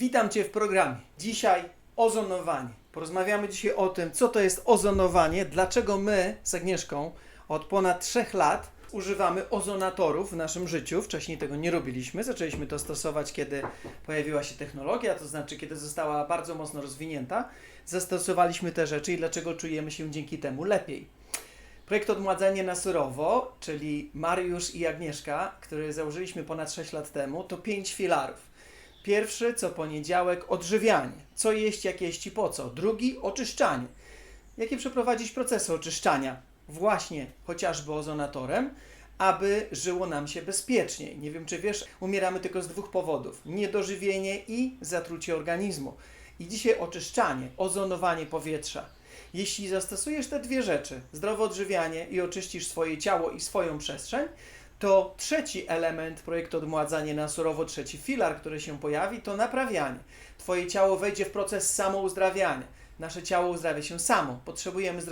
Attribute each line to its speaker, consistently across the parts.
Speaker 1: Witam Cię w programie. Dzisiaj ozonowanie. Porozmawiamy dzisiaj o tym, co to jest ozonowanie, dlaczego my z Agnieszką od ponad 3 lat używamy ozonatorów w naszym życiu. Wcześniej tego nie robiliśmy. Zaczęliśmy to stosować, kiedy pojawiła się technologia, to znaczy, kiedy została bardzo mocno rozwinięta. Zastosowaliśmy te rzeczy i dlaczego czujemy się dzięki temu lepiej. Projekt Odmładzanie na surowo, czyli Mariusz i Agnieszka, który założyliśmy ponad 6 lat temu, to pięć filarów. Pierwszy, co poniedziałek, odżywianie. Co jeść, jak jeść i po co. Drugi, oczyszczanie. Jakie przeprowadzić procesy oczyszczania? Właśnie chociażby ozonatorem, aby żyło nam się bezpieczniej. Nie wiem, czy wiesz, umieramy tylko z dwóch powodów: niedożywienie i zatrucie organizmu. I dzisiaj oczyszczanie, ozonowanie powietrza. Jeśli zastosujesz te dwie rzeczy, zdrowe odżywianie i oczyścisz swoje ciało i swoją przestrzeń, to trzeci element projektu Odmładzanie na surowo, trzeci filar, który się pojawi, to naprawianie. Twoje ciało wejdzie w proces samouzdrawiania. Nasze ciało uzdrawia się samo. Potrzebujemy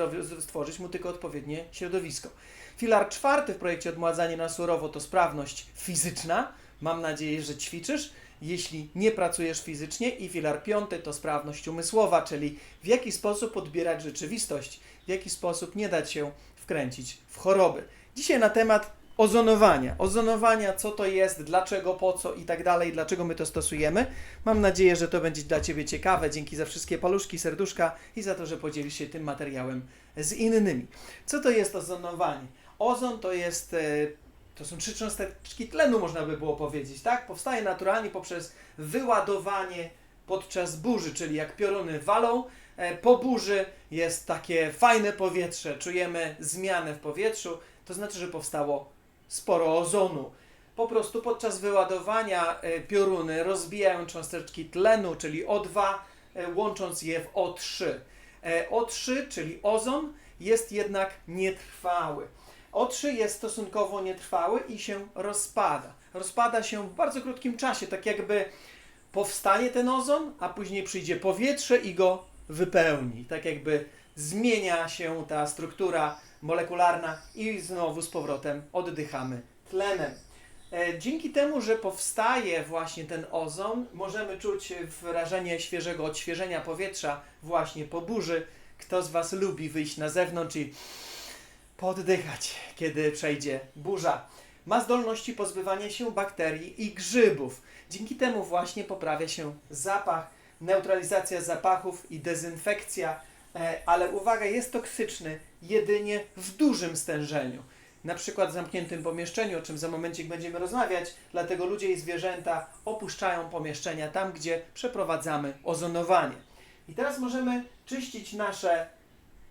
Speaker 1: stworzyć mu tylko odpowiednie środowisko. Filar czwarty w projekcie Odmładzanie na surowo to sprawność fizyczna. Mam nadzieję, że ćwiczysz. Jeśli nie pracujesz fizycznie i filar piąty to sprawność umysłowa, czyli w jaki sposób odbierać rzeczywistość, w jaki sposób nie dać się wkręcić w choroby. Dzisiaj na temat ozonowania. Ozonowania, co to jest, dlaczego, po co i tak dalej, dlaczego my to stosujemy. Mam nadzieję, że to będzie dla Ciebie ciekawe. Dzięki za wszystkie paluszki, serduszka i za to, że podzielisz się tym materiałem z innymi. Co to jest ozonowanie? Ozon to jest, e, to są trzy cząsteczki tlenu, można by było powiedzieć, tak? Powstaje naturalnie poprzez wyładowanie podczas burzy, czyli jak pioruny walą, e, po burzy jest takie fajne powietrze, czujemy zmianę w powietrzu, to znaczy, że powstało sporo ozonu. Po prostu podczas wyładowania e, pioruny rozbijają cząsteczki tlenu, czyli O2, e, łącząc je w O3. E, O3, czyli ozon, jest jednak nietrwały. O3 jest stosunkowo nietrwały i się rozpada. Rozpada się w bardzo krótkim czasie, tak jakby powstanie ten ozon, a później przyjdzie powietrze i go wypełni. Tak jakby zmienia się ta struktura molekularna i znowu z powrotem oddychamy tlenem. E, Dzięki temu, że powstaje właśnie ten ozon, możemy czuć wrażenie świeżego odświeżenia powietrza właśnie po burzy. Kto z Was lubi wyjść na zewnątrz i poddychać, kiedy przejdzie burza? Ma zdolności pozbywania się bakterii i grzybów. Dzięki temu właśnie poprawia się zapach, neutralizacja zapachów i dezynfekcja ale uwaga, jest toksyczny jedynie w dużym stężeniu. Na przykład w zamkniętym pomieszczeniu, o czym za momencik będziemy rozmawiać, dlatego ludzie i zwierzęta opuszczają pomieszczenia tam, gdzie przeprowadzamy ozonowanie. I teraz możemy czyścić nasze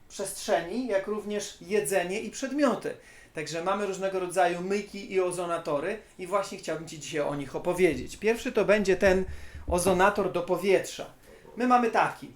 Speaker 1: przestrzeni, jak również jedzenie i przedmioty. Także mamy różnego rodzaju myjki i ozonatory i właśnie chciałbym Ci dzisiaj o nich opowiedzieć. Pierwszy to będzie ten ozonator do powietrza. My mamy taki.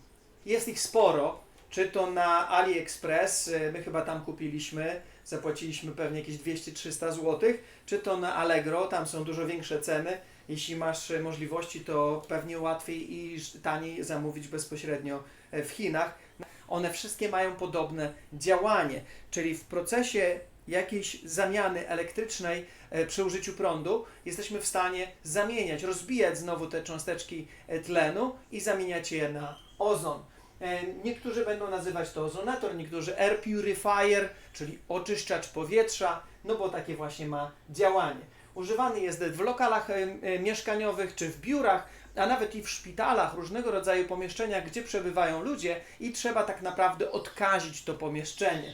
Speaker 1: Jest ich sporo, czy to na AliExpress, y, my chyba tam kupiliśmy, zapłaciliśmy pewnie jakieś 200-300 zł, czy to na Allegro, tam są dużo większe ceny. Jeśli masz y, możliwości, to pewnie łatwiej i taniej zamówić bezpośrednio y, w Chinach. One wszystkie mają podobne działanie, czyli w procesie jakiejś zamiany elektrycznej przy użyciu prądu jesteśmy w stanie zamieniać, rozbijać znowu te cząsteczki tlenu i zamieniać je na ozon. E, niektórzy będą nazywać to ozonator, niektórzy air purifier, czyli oczyszczacz powietrza, no bo takie właśnie ma działanie. Używany jest w lokalach e, e, mieszkaniowych czy w biurach, a nawet i w szpitalach, różnego rodzaju pomieszczeniach, gdzie przebywają ludzie i trzeba tak naprawdę odkazić to pomieszczenie.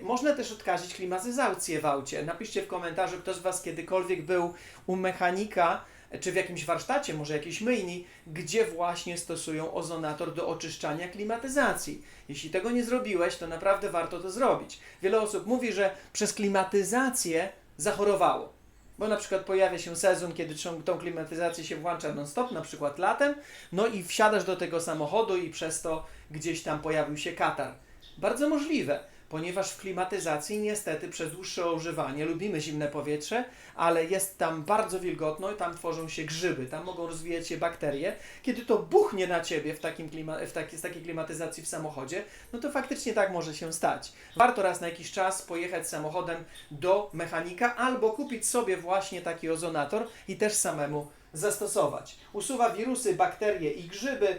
Speaker 1: Można też odkazić klimatyzację w aucie. Napiszcie w komentarzu, kto z Was kiedykolwiek był u mechanika, czy w jakimś warsztacie, może jakiejś myjni, gdzie właśnie stosują ozonator do oczyszczania klimatyzacji. Jeśli tego nie zrobiłeś, to naprawdę warto to zrobić. Wiele osób mówi, że przez klimatyzację zachorowało. Bo na przykład pojawia się sezon, kiedy tą klimatyzację się włącza non-stop, na przykład latem, no i wsiadasz do tego samochodu i przez to gdzieś tam pojawił się katar. Bardzo możliwe ponieważ w klimatyzacji niestety przez dłuższe używanie lubimy zimne powietrze, ale jest tam bardzo wilgotno i tam tworzą się grzyby, tam mogą rozwijać się bakterie. Kiedy to buchnie na ciebie w, takim klima, w taki, z takiej klimatyzacji w samochodzie, no to faktycznie tak może się stać. Warto raz na jakiś czas pojechać samochodem do mechanika albo kupić sobie właśnie taki ozonator i też samemu zastosować. Usuwa wirusy, bakterie i grzyby,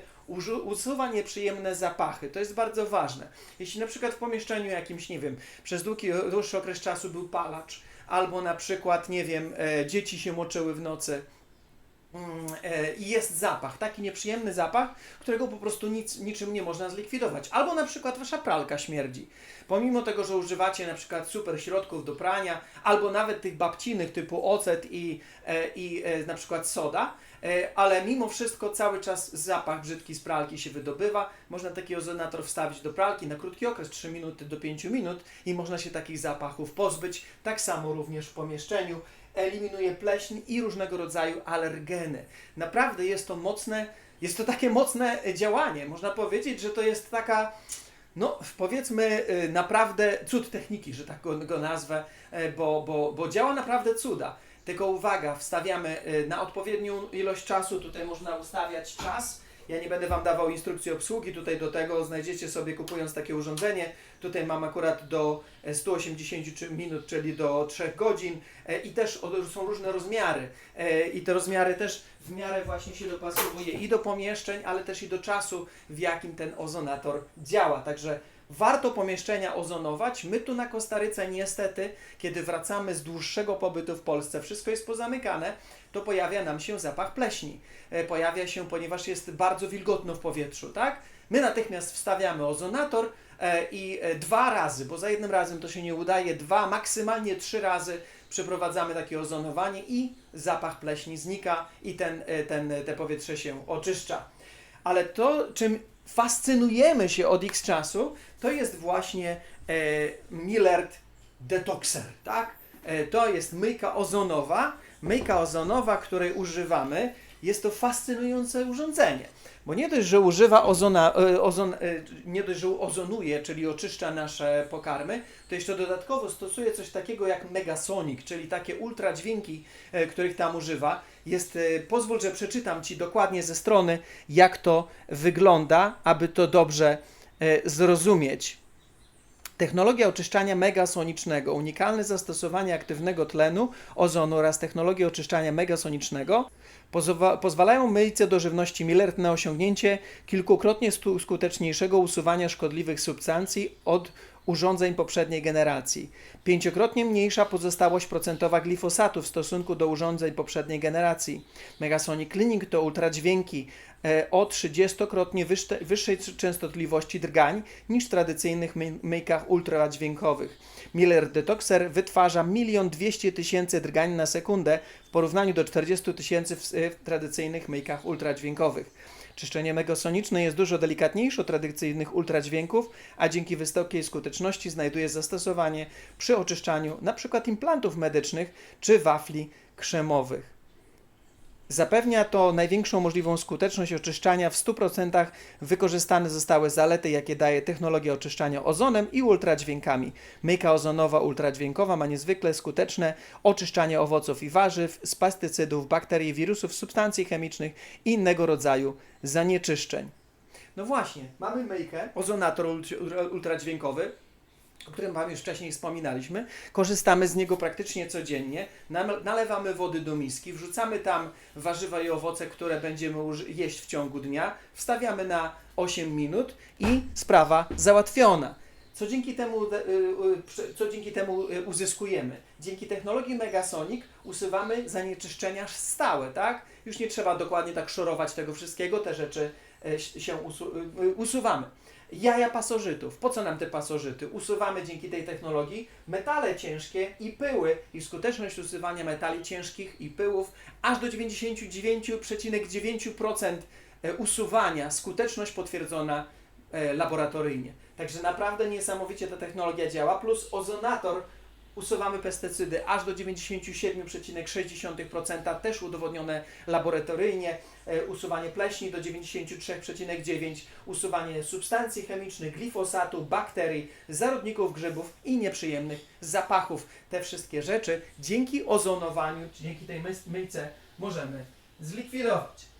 Speaker 1: usuwa nieprzyjemne zapachy. To jest bardzo ważne. Jeśli na przykład w pomieszczeniu jakimś, nie wiem, przez długi, dłuższy okres czasu był palacz, albo na przykład, nie wiem, e, dzieci się moczyły w nocy, i jest zapach, taki nieprzyjemny zapach, którego po prostu nic, niczym nie można zlikwidować. Albo na przykład wasza pralka śmierdzi. Pomimo tego, że używacie na przykład super środków do prania, albo nawet tych babcinych typu ocet i, e, i e, na przykład soda, e, ale mimo wszystko cały czas zapach brzydki z pralki się wydobywa. Można taki ozonator wstawić do pralki na krótki okres, 3 minuty do 5 minut i można się takich zapachów pozbyć. Tak samo również w pomieszczeniu eliminuje pleśń i różnego rodzaju alergeny. Naprawdę jest to mocne, jest to takie mocne działanie. Można powiedzieć, że to jest taka, no powiedzmy y, naprawdę cud techniki, że tak go, nazwę, e, bo, bo, bo działa naprawdę cuda. Tylko uwaga, wstawiamy y, na odpowiednią ilość czasu, tutaj można ustawiać czas. Ja nie będę Wam dawał instrukcji obsługi, tutaj do tego znajdziecie sobie kupując takie urządzenie. Tutaj mam akurat do e, 180 czy- minut, czyli do 3 godzin E, i też są różne rozmiary E, i te rozmiary też w miarę właśnie się dopasowuje i do pomieszczeń, ale też i do czasu, w jakim ten ozonator działa. Także warto pomieszczenia ozonować. My tu na Kostaryce niestety, kiedy wracamy z dłuższego pobytu w Polsce, wszystko jest pozamykane, to pojawia nam się zapach pleśni. E, Pojawia się, ponieważ jest bardzo wilgotno w powietrzu, tak? My natychmiast wstawiamy ozonator e, i e, dwa razy, bo za jednym razem to się nie udaje, dwa, maksymalnie trzy razy przeprowadzamy takie ozonowanie i zapach pleśni znika i ten, ten, te powietrze się oczyszcza. Ale to, czym fascynujemy się od X czasu, to jest właśnie e, Millard Detoxer, tak? E, to jest myjka ozonowa. Myjka ozonowa, której używamy, jest to fascynujące urządzenie. Bo nie dość, że używa ozona, e, ozon, e, nie dość, że ozonuje, czyli oczyszcza nasze pokarmy, to jeszcze dodatkowo stosuje coś takiego jak Megasonic, czyli takie ultradźwięki, e, których tam używa. Jest, pozwól, że przeczytam Ci dokładnie ze strony, jak to wygląda, aby to dobrze zrozumieć. Technologia oczyszczania megasonicznego, unikalne zastosowanie aktywnego tlenu, ozonu oraz technologia oczyszczania megasonicznego pozowa- pozwalają myjce do żywności Millert na osiągnięcie kilkukrotnie skuteczniejszego usuwania szkodliwych substancji od urządzeń poprzedniej generacji. Pięciokrotnie mniejsza pozostałość procentowa glifosatu w stosunku do urządzeń poprzedniej generacji. Megasonic Cleaning to ultradźwięki e, o 30-krotnie wyższe- wyższej częstotliwości drgań niż w tradycyjnych my- myjkach ultradźwiękowych. Miller Detoxer wytwarza 1 200 tysięcy drgań na sekundę porównaniu do 40 tysięcy w, w tradycyjnych myjkach ultradźwiękowych. Czyszczenie megasoniczne jest dużo delikatniejsze od tradycyjnych ultradźwięków, a dzięki wysokiej skuteczności znajduje zastosowanie przy oczyszczaniu np. implantów medycznych czy wafli krzemowych. Zapewnia to największą możliwą skuteczność oczyszczania. W 100% wykorzystane zostały zalety, jakie daje technologia oczyszczania ozonem i ultradźwiękami. Myjka ozonowa ultradźwiękowa ma niezwykle skuteczne oczyszczanie owoców i warzyw z pestycydów, bakterii, wirusów, substancji chemicznych i innego rodzaju zanieczyszczeń. No właśnie, mamy myjkę, ozonator ultra- ultradźwiękowy, o którym Wam już wcześniej wspominaliśmy. Korzystamy z niego praktycznie codziennie. Nalewamy wody do miski, wrzucamy tam warzywa i owoce, które będziemy jeść w ciągu dnia, wstawiamy na 8 minut i sprawa załatwiona. Co dzięki temu, y, prze- co dzięki temu y, uzyskujemy? Dzięki technologii Megasonic usuwamy zanieczyszczenia stałe, tak? Już nie trzeba dokładnie tak szorować tego wszystkiego, te rzeczy e, się usu- usuwamy. Jaja pasożytów. Po co nam te pasożyty? Usuwamy dzięki tej technologii metale ciężkie i pyły i skuteczność usuwania metali ciężkich i pyłów aż do 99,9% e, usuwania, skuteczność potwierdzona e, laboratoryjnie. Także naprawdę niesamowicie ta technologia działa, plus ozonator usuwamy pestycydy aż do 97,6%, też udowodnione laboratoryjnie, e, usuwanie pleśni do 93,9%, usuwanie substancji chemicznych, glifosatu, bakterii, zarodników grzybów i nieprzyjemnych zapachów. Te wszystkie rzeczy dzięki ozonowaniu, dzięki tej myjce możemy zlikwidować.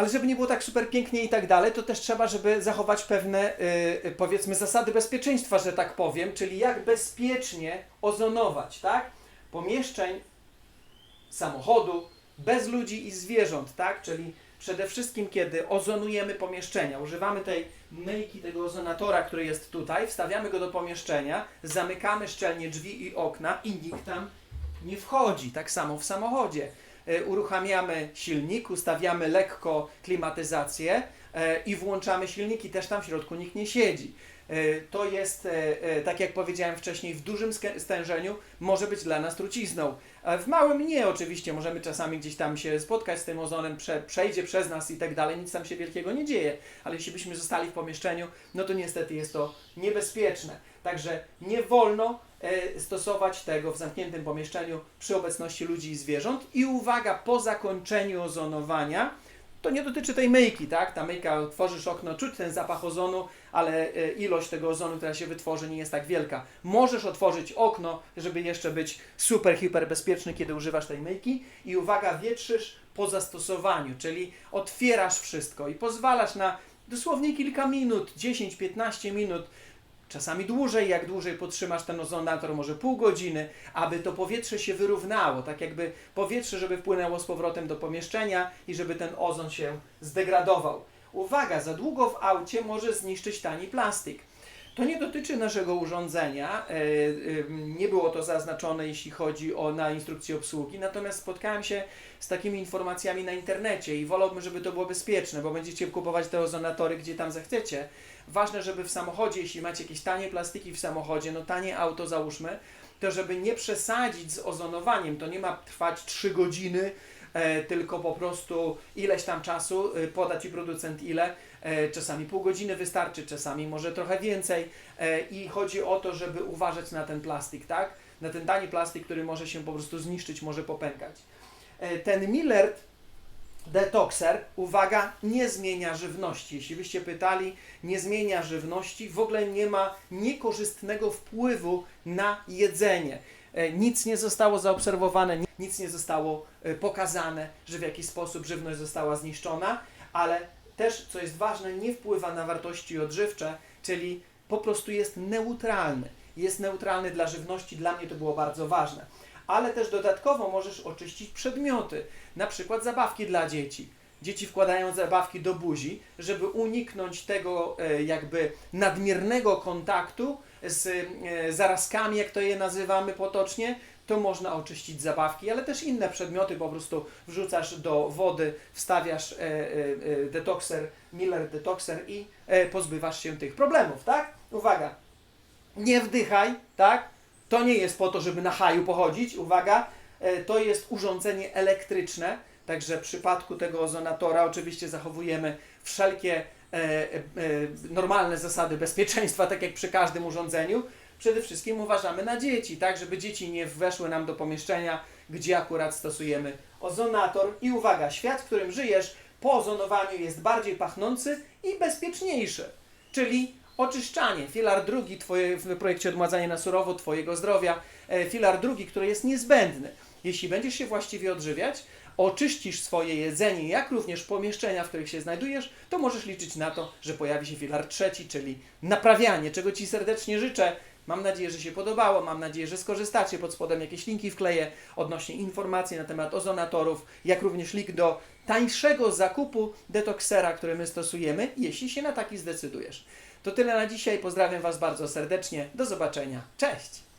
Speaker 1: Ale żeby nie było tak super pięknie i tak dalej, to też trzeba, żeby zachować pewne, y, y, powiedzmy, zasady bezpieczeństwa, że tak powiem, czyli jak bezpiecznie ozonować, tak? Pomieszczeń, samochodu, bez ludzi i zwierząt, tak? Czyli przede wszystkim, kiedy ozonujemy pomieszczenia, używamy tej myjki, tego ozonatora, który jest tutaj, wstawiamy go do pomieszczenia, zamykamy szczelnie drzwi i okna i nikt tam nie wchodzi. Tak samo w samochodzie. E, Uruchamiamy silnik, ustawiamy lekko klimatyzację e, i włączamy silniki, też tam w środku nikt nie siedzi. E, To jest, e, e, tak jak powiedziałem wcześniej, w dużym stężeniu może być dla nas trucizną. W małym nie oczywiście, możemy czasami gdzieś tam się spotkać z tym ozonem, prze, przejdzie przez nas i tak dalej, nic tam się wielkiego nie dzieje, ale jeśli byśmy zostali w pomieszczeniu, no to niestety jest to niebezpieczne. Także nie wolno stosować tego w zamkniętym pomieszczeniu przy obecności ludzi i zwierząt. I uwaga, po zakończeniu ozonowania, to nie dotyczy tej myjki, tak? Ta myjka, otworzysz okno, czuć ten zapach ozonu, ale e, ilość tego ozonu, która się wytworzy, nie jest tak wielka. Możesz otworzyć okno, żeby jeszcze być super, hiper bezpieczny, kiedy używasz tej myjki. I uwaga, wietrzysz po zastosowaniu, czyli otwierasz wszystko i pozwalasz na dosłownie kilka minut, 10-15 minut, czasami dłużej, jak dłużej podtrzymasz ten ozonator, może pół godziny, aby to powietrze się wyrównało, tak jakby powietrze, żeby wpłynęło z powrotem do pomieszczenia i żeby ten ozon się zdegradował. Uwaga, za długo w aucie może zniszczyć tani plastik. To nie dotyczy naszego urządzenia, e, e, nie było to zaznaczone jeśli chodzi o na instrukcję obsługi, natomiast spotkałem się z takimi informacjami na internecie i wolałbym, żeby to było bezpieczne, bo będziecie kupować te ozonatory gdzie tam zechcecie. Ważne, żeby w samochodzie, jeśli macie jakieś tanie plastiki w samochodzie, no tanie auto załóżmy, to żeby nie przesadzić z ozonowaniem, to nie ma trwać 3 godziny, tylko po prostu ileś tam czasu, e, poda Ci producent ile, e, czasami pół godziny wystarczy, czasami może trochę więcej e, i chodzi o to, żeby uważać na ten plastik, tak? Na ten tani plastik, który może się po prostu zniszczyć, może popękać. E, ten Millard Detoxer, uwaga, nie zmienia żywności. Jeśli byście pytali, nie zmienia żywności, w ogóle nie ma niekorzystnego wpływu na jedzenie. E, Nic nie zostało zaobserwowane, ni- nic nie zostało e, pokazane, że w jakiś sposób żywność została zniszczona, ale też, co jest ważne, nie wpływa na wartości odżywcze, czyli po prostu jest neutralny. Jest neutralny dla żywności, dla mnie to było bardzo ważne. Ale też dodatkowo możesz oczyścić przedmioty, na przykład zabawki dla dzieci. Dzieci wkładają zabawki do buzi, żeby uniknąć tego e, jakby nadmiernego kontaktu z e, zarazkami, jak to je nazywamy potocznie, to można oczyścić zabawki, ale też inne przedmioty. Po prostu wrzucasz do wody, wstawiasz e, detoxer, Miller detoxer i pozbywasz się tych problemów, tak? Uwaga, nie wdychaj, tak? To nie jest po to, żeby na haju pochodzić, uwaga, to jest urządzenie elektryczne, także w przypadku tego ozonatora oczywiście zachowujemy wszelkie e, e, e, normalne zasady bezpieczeństwa, tak jak przy każdym urządzeniu. Przede wszystkim uważamy na dzieci, tak, żeby dzieci nie weszły nam do pomieszczenia, gdzie akurat stosujemy ozonator. I uwaga, świat, w którym żyjesz po ozonowaniu jest bardziej pachnący i bezpieczniejszy. Czyli oczyszczanie, filar drugi twoje, w projekcie odmładzanie na surowo Twojego zdrowia, e, filar drugi, który jest niezbędny. Jeśli będziesz się właściwie odżywiać, oczyścisz swoje jedzenie, jak również pomieszczenia, w których się znajdujesz, to możesz liczyć na to, że pojawi się filar trzeci, czyli naprawianie, czego Ci serdecznie życzę. Mam nadzieję, że się podobało, mam nadzieję, że skorzystacie. Pod spodem jakieś linki wkleję odnośnie informacji na temat ozonatorów, jak również link do tańszego zakupu detoksera, który my stosujemy, jeśli się na taki zdecydujesz. To tyle na dzisiaj. Pozdrawiam Was bardzo serdecznie. Do zobaczenia. Cześć!